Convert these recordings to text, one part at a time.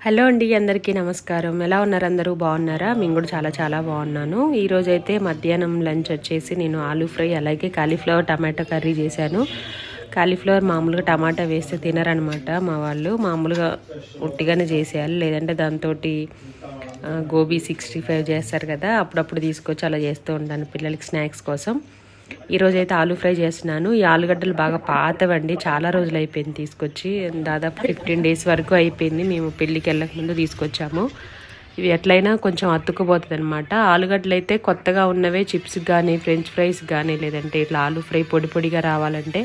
Hello అండి అందరికీ నమస్కారం. ఎలా ఉన్నారు అందరూ? బాగున్నారా? మేము కూడా చాలా చాలా బాగున్నాను. ఈరోజు అయితే మధ్యాహ్నం లంచ్ వచ్చేసి నేను ఆలూ ఫ్రై అలాగే కాలీఫ్లవర్ టమాటో కర్రీ చేశాను. కాలీఫ్లవర్ మామూలుగా టమాటా వేస్తే తినరనమాట మా వాళ్ళు. మామూలుగా ఉట్టిగానే చేసేయాలి. లేదంటే దాంతో గోబీ సిక్స్టీ ఫైవ్ చేస్తారు కదా అప్పుడప్పుడు తీసుకొచ్చి అలా చేస్తూ ఉంటాను పిల్లలకి స్నాక్స్ కోసం. ఈరోజు అయితే ఆలు ఫ్రై చేస్తున్నాను. ఈ ఆలుగడ్డలు బాగా పాతవండి. చాలా రోజులు అయిపోయింది తీసుకొచ్చి. దాదాపు ఫిఫ్టీన్ డేస్ వరకు అయిపోయింది. మేము పెళ్ళికి వెళ్ళక ముందు తీసుకొచ్చాము. ఇవి ఎట్లయినా కొంచెం అతుక్కుపోతుంది అనమాట ఆలుగడ్డలు అయితే కొత్తగా ఉన్నవే చిప్స్ కానీ ఫ్రెంచ్ ఫ్రైస్ కానీ లేదంటే ఇట్లా ఆలు ఫ్రై పొడి పొడిగా రావాలంటే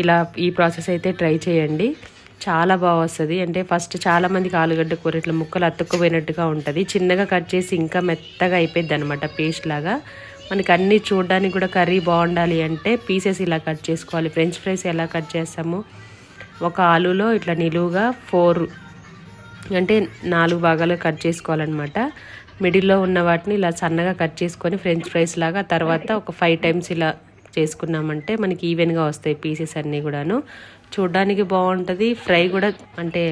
ఇలా ఈ ప్రాసెస్ అయితే ట్రై చేయండి. చాలా బాగా వస్తుంది. అంటే ఫస్ట్ చాలామందికి ఆలుగడ్డ కూర ఇట్లా ముక్కలు అతుక్కుపోయినట్టుగా ఉంటుంది. చిన్నగా కట్ చేసి ఇంకా మెత్తగా అయిపోద్ది అనమాట పేస్ట్ లాగా. మనకి అన్నీ చూడడానికి కూడా కర్రీ బాగుండాలి అంటే పీసెస్ ఇలా కట్ చేసుకోవాలి. ఫ్రెంచ్ ఫ్రైస్ ఎలా కట్ చేస్తామో ఒక ఆలులో ఇట్లా నిలువుగా ఫోర్ అంటే నాలుగు భాగాలు కట్ చేసుకోవాలన్నమాట. మిడిల్లో ఉన్న వాటిని ఇలా సన్నగా కట్ చేసుకొని ఫ్రెంచ్ ఫ్రైస్ లాగా తర్వాత ఒక ఫైవ్ టైమ్స్ ఇలా చేసుకున్నామంటే మనకి ఈవెన్గా వస్తాయి పీసెస్ అన్నీ కూడాను. చూడడానికి బాగుంటుంది. ఫ్రై కూడా అంటే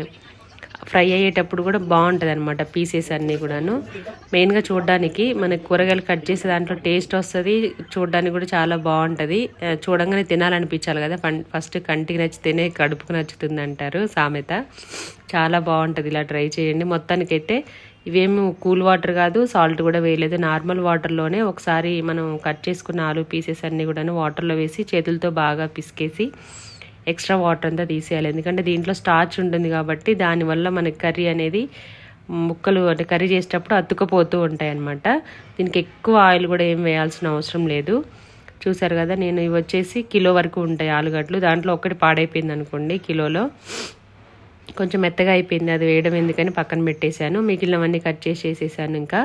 ఫ్రై అయ్యేటప్పుడు కూడా బాగుంటుంది అనమాట పీసెస్ అన్నీ కూడాను. మెయిన్గా చూడడానికి మనకి కూరగాయలు కట్ చేసే దాంట్లో టేస్ట్ వస్తుంది చూడడానికి కూడా చాలా బాగుంటుంది. చూడంగానే తినాలనిపించాలి కదా ఫస్ట్ కంటికి నచ్చితేనే కడుపుకు నచ్చుతుంది అంటారు సామెత. చాలా బాగుంటుంది ఇలా ట్రై చేయండి. మొత్తానికైతే ఇవేమి కూల్ వాటర్ కాదు సాల్ట్ కూడా వేయలేదు. నార్మల్ వాటర్లోనే ఒకసారి మనం కట్ చేసుకున్న ఆలు పీసెస్ అన్నీ కూడాను వాటర్లో వేసి చేతులతో బాగా పిసికేసి ఎక్స్ట్రా వాటర్ అంతా తీసేయాలి. ఎందుకంటే దీంట్లో స్టార్చ్ ఉంటుంది కాబట్టి దానివల్ల మనకి కర్రీ అనేది ముక్కలు అంటే కర్రీ చేసేటప్పుడు అతుక్కుపోతూ ఉంటాయి అన్నమాట దీనికి ఎక్కువ ఆయిల్ కూడా ఏం వేయాల్సిన అవసరం లేదు. చూసారు కదా నేను ఇవి వచ్చేసి కిలో వరకు ఉంటాయి ఆలుగడ్డలు. దాంట్లో ఒకటి పాడైపోయింది అనుకోండి కిలోలో. కొంచెం మెత్తగా అయిపోయింది అది వేయడం ఎందుకని పక్కన పెట్టేశాను. మిగిలినవన్నీ కట్ చేసి వేసేసాను ఇంకా.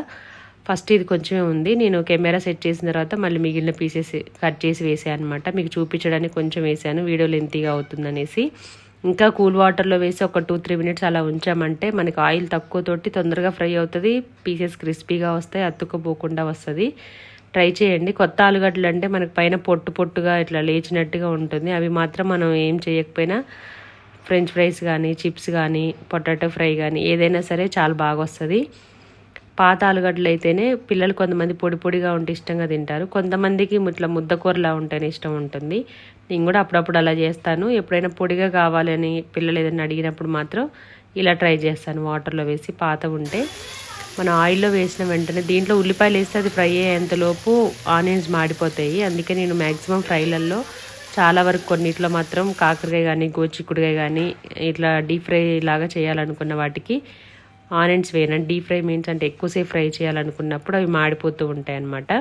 ఫస్ట్ ఇది కొంచెమే ఉంది. నేను కెమెరా సెట్ చేసిన తర్వాత మళ్ళీ మిగిలిన పీసెస్ కట్ చేసి వేసాను అనమాట మీకు చూపించడానికి కొంచెం వేసాను. వీడియో లెంతీగా అవుతుందనేసి ఇంకా కూల్ వాటర్లో వేసి ఒక టూ త్రీ మినిట్స్ అలా ఉంచామంటే మనకి ఆయిల్ తక్కువ తోటి తొందరగా ఫ్రై అవుతుంది. పీసెస్ క్రిస్పీగా వస్తాయి అతుక్కుపోకుండా వస్తుంది. ట్రై చేయండి. కొత్త ఆలుగడ్డలు అంటే మనకి పైన పొట్టు పొట్టుగా ఇట్లా లేచినట్టుగా ఉంటుంది. అవి మాత్రం మనం ఏం చేయకపోయినా ఫ్రెంచ్ ఫ్రైస్ కానీ చిప్స్ కానీ పొటాటో ఫ్రై కానీ ఏదైనా సరే చాలా బాగా వస్తుంది. పాత ఆలుగడ్డలు అయితేనే పిల్లలు కొంతమంది పొడి పొడిగా ఉంటే ఇష్టంగా తింటారు. కొంతమందికి ఇట్లా ముద్దకూరలా ఉంటేనే ఇష్టం ఉంటుంది. నేను కూడా అప్పుడప్పుడు అలా చేస్తాను. ఎప్పుడైనా పొడిగా కావాలని పిల్లలు ఏదైనా అడిగినప్పుడు మాత్రం ఇలా ట్రై చేస్తాను. వాటర్లో వేసి పాత ఉంటే మన ఆయిల్లో వేసిన వెంటనే దీంట్లో ఉల్లిపాయలు వేస్తే అది ఫ్రై అయ్యేంతలోపు ఆనియన్స్ మాడిపోతాయి. అందుకే నేను మ్యాక్సిమం ఫ్రైలలో చాలా వరకు కొన్నిట్లో మాత్రం కాకరకాయ కానీ గోచిక్కుడుకాయ కానీ ఇట్లా డీప్ ఫ్రై లాగా చేయాలనుకున్న వాటికి ఆనియన్స్ వేయనండి డీప్ ఫ్రై మీన్స్ అంటే ఎక్కువసేపు ఫ్రై చేయాలనుకున్నప్పుడు అవి మాడిపోతూ ఉంటాయి అన్నమాట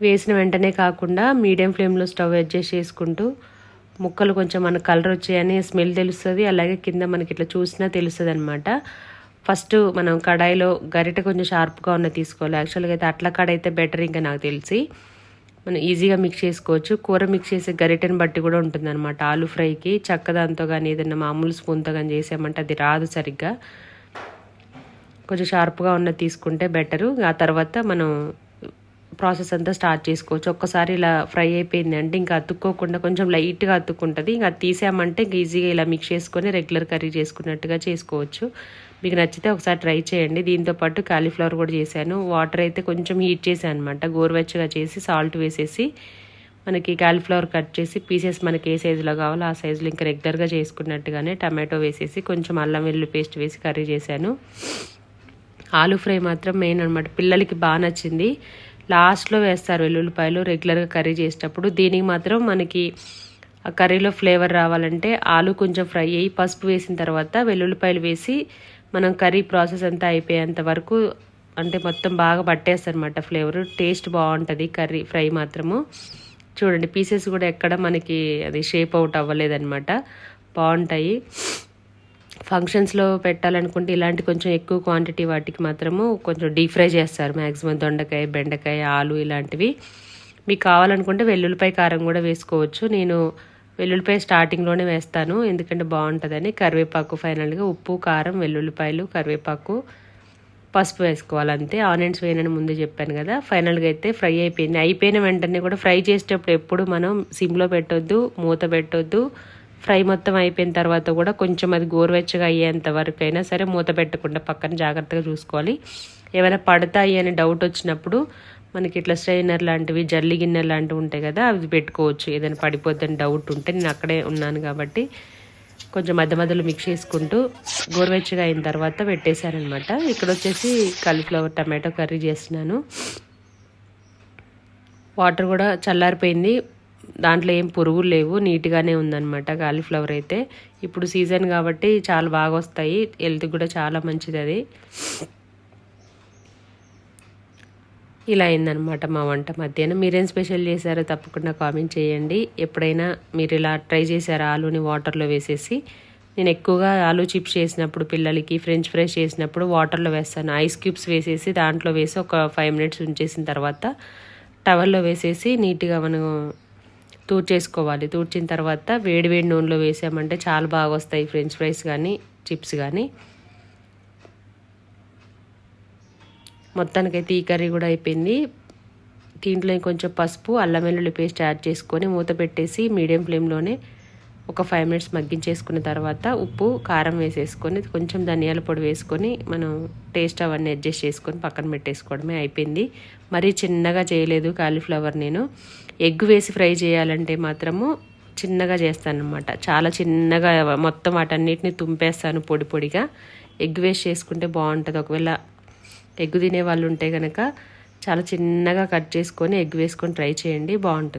వేసిన వెంటనే కాకుండా మీడియం ఫ్లేమ్లో స్టవ్ అడ్జస్ట్ చేసుకుంటూ ముక్కలు కొంచెం మన కలర్ వచ్చాయని స్మెల్ తెలుస్తుంది అలాగే కింద మనకి ఇట్లా చూసినా తెలుస్తుంది అనమాట ఫస్ట్ మనం కడాయిలో గరిట కొంచెం షార్ప్గా ఉన్న తీసుకోవాలి. యాక్చువల్గా అయితే అట్ల కాడ అయితే బెటర్ ఇంకా నాకు తెలిసి. మనం ఈజీగా మిక్స్ చేసుకోవచ్చు. కూర మిక్స్ చేసే గరిటెని బట్టి కూడా ఉంటుంది అనమాట ఆలు ఫ్రైకి చక్కదాంతో కానీ ఏదైనా మామూలు స్పూన్తో కానీ చేసామంటే అది రాదు సరిగ్గా. కొంచెం షార్ప్గా ఉన్నది తీసుకుంటే బెటరు ఆ తర్వాత మనం ప్రాసెస్ అంతా స్టార్ట్ చేసుకోవచ్చు. ఒక్కసారి ఇలా ఫ్రై అయిపోయింది అంటే ఇంకా అతుక్కోకుండా కొంచెం లైట్గా అతుక్కుంటుంది. ఇంకా తీసామంటే ఇంకా ఈజీగా ఇలా మిక్స్ చేసుకొని రెగ్యులర్ కర్రీ చేసుకున్నట్టుగా చేసుకోవచ్చు. మీకు నచ్చితే ఒకసారి ట్రై చేయండి. దీంతో పాటు కాలీఫ్లవర్ కూడా చేశాను. వాటర్ అయితే కొంచెం హీట్ చేశాను అనమాట గోరువెచ్చగా చేసి సాల్ట్ వేసేసి మనకి కాలీఫ్లవర్ కట్ చేసి పీసెస్ మనకి ఏ సైజులో కావాలో ఆ సైజులో ఇంకా రెగ్యులర్గా చేసుకున్నట్టుగానే టమాటో వేసేసి కొంచెం అల్లం వెల్లుల్లి పేస్ట్ వేసి కర్రీ చేశాను. ఆలూ ఫ్రై మాత్రం మెయిన్ అనమాట పిల్లలకి బాగా నచ్చింది. లాస్ట్లో వేస్తారు వెల్లుల్లిపాయలు రెగ్యులర్గా కర్రీ చేసేటప్పుడు. దీనికి మాత్రం మనకి ఆ కర్రీలో ఫ్లేవర్ రావాలంటే ఆలు కొంచెం ఫ్రై అయ్యి పసుపు వేసిన తర్వాత వెల్లుల్లిపాయలు వేసి మనం కర్రీ ప్రాసెస్ అంతా అయిపోయేంత వరకు అంటే మొత్తం బాగా పట్టేస్తారనమాట ఫ్లేవర్. టేస్ట్ బాగుంటుంది కర్రీ ఫ్రై మాత్రము. చూడండి పీసెస్ కూడా ఎక్కడ మనకి అది షేప్ అవుట్ అవ్వలేదన్నమాట. బాగుంటాయి. ఫంక్షన్స్లో పెట్టాలనుకుంటే ఇలాంటి కొంచెం ఎక్కువ క్వాంటిటీ వాటికి మాత్రము కొంచెం డీప్ ఫ్రై చేస్తారు. మ్యాక్సిమం దొండకాయ బెండకాయ ఆలు ఇలాంటివి. మీకు కావాలనుకుంటే వెల్లుల్లిపాయ కారం కూడా వేసుకోవచ్చు. నేను వెల్లుల్లిపాయ స్టార్టింగ్లోనే వేస్తాను. ఎందుకంటే బాగుంటుందని కరివేపాకు ఫైనల్గా ఉప్పు కారం వెల్లుల్లిపాయలు కరివేపాకు పసుపు వేసుకోవాలి అంతే ఆనియన్స్ వేయనని ముందు చెప్పాను కదా. ఫైనల్గా అయితే ఫ్రై అయిపోయింది. అయిపోయిన వెంటనే కూడా ఫ్రై చేసేటప్పుడు ఎప్పుడు మనం సిమ్లో పెట్టొద్దు మూత పెట్టొద్దు. ఫ్రై మొత్తం అయిపోయిన తర్వాత కూడా కొంచెం అది గోరువెచ్చగా అయ్యేంత వరకు అయినా సరే మూత పెట్టకుండా పక్కన జాగ్రత్తగా చూసుకోవాలి. ఏమైనా పడతాయి అని డౌట్ వచ్చినప్పుడు మనకి ఇట్లా స్ట్రైనర్ లాంటివి జల్లి గిన్నె లాంటివి ఉంటాయి కదా అవి పెట్టుకోవచ్చు. ఏదైనా పడిపోద్దని డౌట్ ఉంటే నేను అక్కడే ఉన్నాను కాబట్టి కొంచెం మధ్య మధ్యలో మిక్స్ చేసుకుంటూ గోరువెచ్చగా అయిన తర్వాత పెట్టేశారనమాట. ఇక్కడ వచ్చేసి కాలీఫ్లవర్ టమాటో కర్రీ చేస్తున్నాను. వాటర్ కూడా చల్లారిపోయింది. దాంట్లో ఏం పురుగులు లేవు. నీట్గానే ఉందన్నమాట కాలీఫ్లవర్ అయితే. ఇప్పుడు సీజన్ కాబట్టి చాలా బాగా వస్తాయి. హెల్త్కి కూడా చాలా మంచిది అది. ఇలా అయిందనమాట మా వంట మధ్యాహ్నం. మీరేం స్పెషల్ చేశారో తప్పకుండా కామెంట్ చేయండి. ఎప్పుడైనా మీరు ఇలా ట్రై చేశారా ఆలూని వాటర్లో వేసేసి? నేను ఎక్కువగా ఆలూ చిప్స్ చేసినప్పుడు పిల్లలకి ఫ్రెంచ్ ఫ్రైస్ చేసినప్పుడు వాటర్లో వేస్తాను. ఐస్ క్యూబ్స్ వేసేసి దాంట్లో వేసి ఒక ఫైవ్ మినిట్స్ ఉంచేసిన తర్వాత టవల్లో వేసేసి నీట్గా మనం తూడ్చేసుకోవాలి. తూడ్చిన తర్వాత వేడి వేడి నూనెలో వేసామంటే చాలా బాగా వస్తాయి ఫ్రెంచ్ ఫ్రైస్ కానీ చిప్స్ కానీ. మొత్తానికైతే ఈ కర్రీ కూడా అయిపోయింది. దీంట్లో కొంచెం పసుపు అల్లం వెల్లుల్లి పేస్ట్ యాడ్ చేసుకొని మూత పెట్టేసి మీడియం ఫ్లేమ్లోనే ఒక ఫైవ్ మినిట్స్ మగ్గించేసుకున్న తర్వాత ఉప్పు కారం వేసేసుకొని కొంచెం ధనియాల పొడి వేసుకొని మనం టేస్ట్ అవన్నీ అడ్జస్ట్ చేసుకొని పక్కన పెట్టేసుకోవడమే అయిపోయింది. మరీ చిన్నగా చేయలేదు కాలీఫ్లవర్ నేను. ఎగ్ వేసి ఫ్రై చేయాలంటే మాత్రము చిన్నగా చేస్తానమాట చాలా చిన్నగా మొత్తం వాటన్నిటిని తుంపేస్తాను పొడి పొడిగా. ఎగ్ వేసి చేసుకుంటే బాగుంటుంది. ఒకవేళ ఎగ్ తినే వాళ్ళు ఉంటే కనుక చాలా చిన్నగా కట్ చేసుకొని ఎగ్ వేసుకొని ట్రై చేయండి బాగుంటుంది.